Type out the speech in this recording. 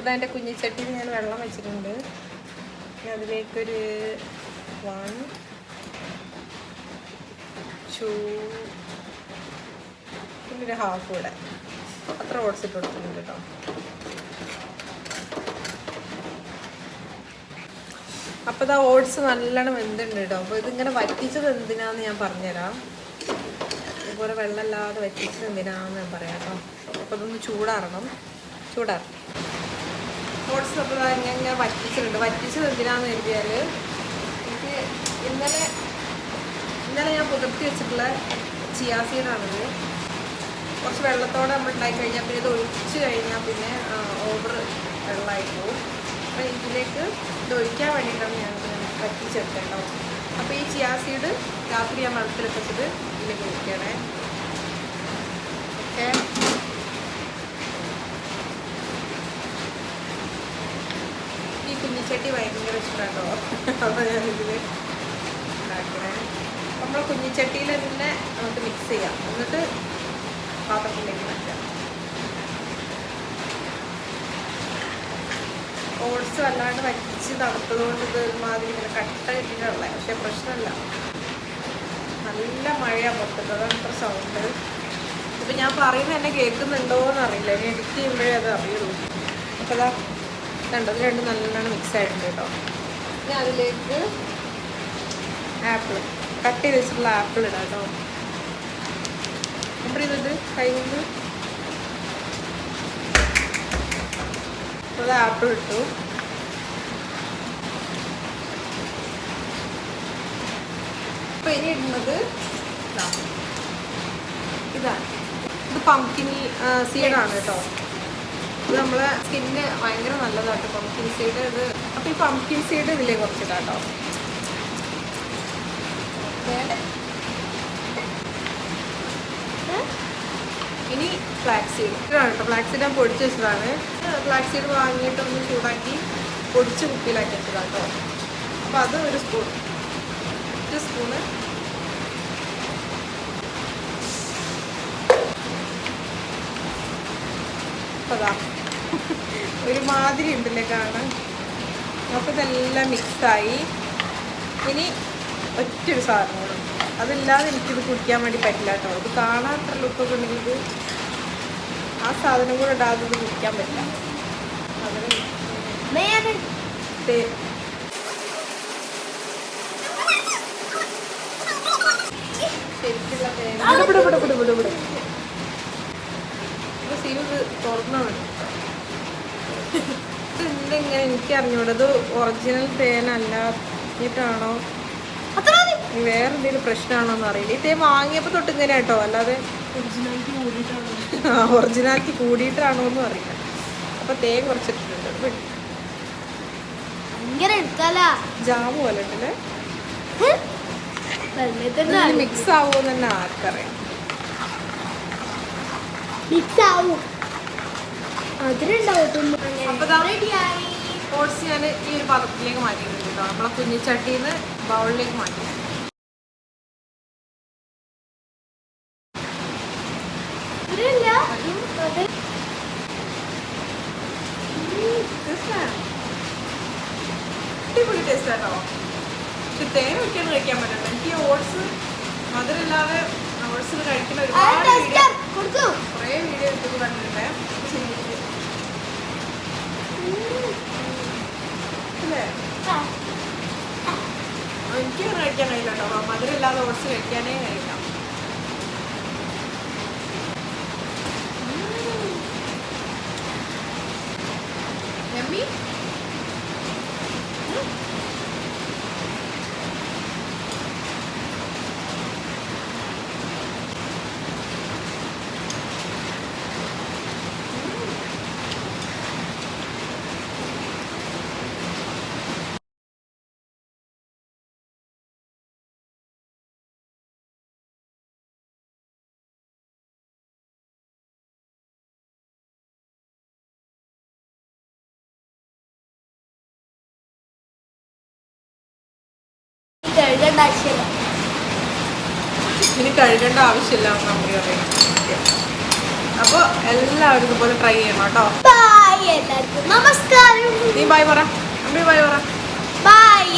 അപ്പോൾ ഇതാ എന്റെ കുഞ്ഞിച്ചട്ടിയിൽ ഞാൻ വെള്ളം വെച്ചിട്ടുണ്ട്. അതിലേക്കൊരു വൺ ടു ഒരു ഹാഫ് കൂടെ. അത്ര ഓട്സ് ഇട്ട് കൊടുത്തിട്ടുണ്ട് കേട്ടോ. അപ്പോൾ ഇതാ ഓട്സ് നല്ലോണം വെന്തുണ്ട് കേട്ടോ. അപ്പോൾ ഇതിങ്ങനെ വറ്റിച്ചത് എന്തിനാന്ന് ഞാൻ പറഞ്ഞുതരാം. ഇതുപോലെ വെള്ളമില്ലാതെ വറ്റിച്ചത് എന്തിനാന്ന് ഞാൻ പറയാം കേട്ടോ. അപ്പോൾ ഇതൊന്ന് ചൂടാറണം. ചൂടാറണം ഓട്സ് അപ്പോൾ ഇങ്ങനെ വറ്റിച്ചിട്ടുണ്ട്. വറ്റിച്ചത് എന്തിനാന്ന് കരുതിയാൽ എനിക്ക് ഇന്നലെ ഇന്നലെ ഞാൻ പുതിർത്തി വെച്ചിട്ടുള്ള ചിയാസീഡാണിത് കുറച്ച് വെള്ളത്തോടെ നമ്മൾ ഉണ്ടാക്കി കഴിഞ്ഞാൽ പിന്നെ ഇത് ഒഴിച്ച് കഴിഞ്ഞാൽ പിന്നെ ഓവർ വെള്ളമായി പോകും അപ്പോൾ ഇതിലേക്ക് ഇത് ഒഴിക്കാൻ വേണ്ടിയിട്ടാണ് ഞാൻ വറ്റിച്ചെടുക്കേണ്ടത് അപ്പോൾ ഈ ചിയാസീഡ് രാത്രി ഞാൻ വെള്ളത്തിലൊക്കെ വെച്ചിട്ട് ഇതിലേക്ക് ഒഴിക്കണേ ഓക്കെ ഈ കുഞ്ഞിച്ചട്ടി ഭയങ്കര ഇഷ്ടമാണോ അപ്പോൾ ഞാനിതിൽ ഉണ്ടാക്കണേ. നമ്മൾ കുഞ്ഞിച്ചട്ടിയിൽ തന്നെ നമുക്ക് മിക്സ് ചെയ്യാം. എന്നിട്ട് പാത്രത്തിലേക്ക് മാറ്റാം. ഓട്സ് വല്ലാണ്ട് വറ്റിച്ച് തണുത്തതുകൊണ്ട് ഇത് ഒരുമാതിരി ഇങ്ങനെ കട്ട കിട്ടിയിട്ടുള്ള പക്ഷെ പ്രശ്നമില്ല. നല്ല മഴയാണ് പുറത്തിട്ട് അതാണ് ഇത്ര സൗണ്ട് ഇപ്പം ഞാൻ പറയുന്നത് എന്നെ കേൾക്കുന്നുണ്ടോ എന്ന് അറിയില്ല ഇനി എഡിറ്റ് ചെയ്യുമ്പോഴേ അത് അറിയുള്ളൂ. അപ്പോൾ അതാ രണ്ടത് രണ്ടും നല്ലോണം മിക്സ് ആയിട്ടുണ്ട് കേട്ടോ. ഇനി അതിലേക്ക് ആപ്പിൾ കട്ട് ചെയ്ത് വെച്ചിട്ടുള്ള ആപ്പിൾ ഇടാം കേട്ടോ. നമ്പർ ചെയ്തിട്ട് കൈ കൊണ്ട് അപ്പോൾ ആപ്പിൾ ഇട്ടു. അപ്പോൾ ഇനി ഇടുന്നത് ഇതാ. ഇതാണ് ഇത് പംകിൻ സീഡാണ് കേട്ടോ. ഇത് നമ്മളെ സ്കിന്നിന് ഭയങ്കര നല്ലതാട്ടോ. പംകിൻ സീഡ് ഇത് അപ്പോൾ ഈ പംകിൻ സീഡ് ഇതിലേ കുറച്ചിട്ടാട്ടോ. ഇനി ഫ്ലാക്സ് സീഡ് കേട്ടോ ഫ്ലാക്സ് സീഡ് ഞാൻ പൊടിച്ച് വെച്ചതാണ്. ഫ്ലാക്സ് സീഡ് വാങ്ങിയിട്ട് ഒന്ന് ചൂടാക്കി പൊടിച്ച് കുപ്പിയിലാക്കി വെച്ചതാണ് കേട്ടോ അപ്പോൾ അത് ഒരു സ്പൂൺ ഒരു സ്പൂണ് അപ്പോൾ അതാ ഒരുമാതിരി ഉണ്ടല്ലേ കാണാൻ? അപ്പോൾ ഇതെല്ലാം മിക്സായി. ഇനി ഒറ്റൊരു സാധനം കൂടെ. അതല്ലാതെ എനിക്കിത് കുടിക്കാൻ വേണ്ടി പറ്റില്ല കേട്ടോ. ഇത് കാണാത്ത ലുക്കൊക്കെ ഉണ്ടെങ്കിൽ ആ സാധനം കൂടെ ഇടാതെ ഇത് കുടിക്കാൻ പറ്റില്ല. അതിന് ശരിക്കുള്ള തേങ്ങ ഇത് ഒറിജിനൽ തേനല്ല എന്നിട്ടാണോ വേറെ എന്തെങ്കിലും പ്രശ്നമാണോ എന്ന് അറിയില്ല. ഈ തേൻ വാങ്ങിയപ്പോൾ തൊട്ട് ഇങ്ങനെ കേട്ടോ. അല്ലാതെ ഒറിജിനാലിറ്റി കൂടിയിട്ടാണ്? ഒറിജിനാലിറ്റി കൂടിയിട്ടാണോ എന്നും അറിയില്ല. അപ്പൊ തേൻ കുറച്ചിട്ടുണ്ട്. ജാമ് പോലെ ഉണ്ടല്ലേ? മിക്സ് ആവുമോ തന്നെ ആർക്കറിയാം. മിക്സ് ആവും. അതിലുണ്ടാവും അപ്പോൾ റെഡിയായി ഞാൻ ഈ ഒരു പാത്രത്തിലേക്ക് മാറ്റിയിട്ടുണ്ട് കേട്ടോ. നമ്മളെ കുഞ്ഞിച്ചട്ടിയിൽ നിന്ന് ബൗളിലേക്ക് മാറ്റി. അടിപൊളി ടേസ്റ്റ് പക്ഷെ തേൻ ഒക്കെയാണ് കഴിക്കാൻ പറ്റില്ല എനിക്ക് ഓട്സ് മധുരമില്ലാതെ ഓട്സിൽ കഴിക്കുന്ന ഒരുപാട് വീഡിയോ കുറേ വീഡിയോ യൂട്യൂബ് കണ്ടിട്ടുണ്ട് കഴിക്കാൻ കേട്ടോ. മധുരമില്ലാതെ ഓട്സ് കഴിക്കാനേ കഴിയില്ല. കഴുകേണ്ട ആവശ്യമില്ല. ഇനി കഴുകേണ്ട ആവശ്യമില്ല അപ്പൊ അറിയാം അപ്പോൾ എല്ലാവരും ഇതുപോലെ ട്രൈ ചെയ്യണം കേട്ടോ. നമസ്കാരം. നീ ബായ് പറ. അമ്മ ബായ് പറ. ബായ്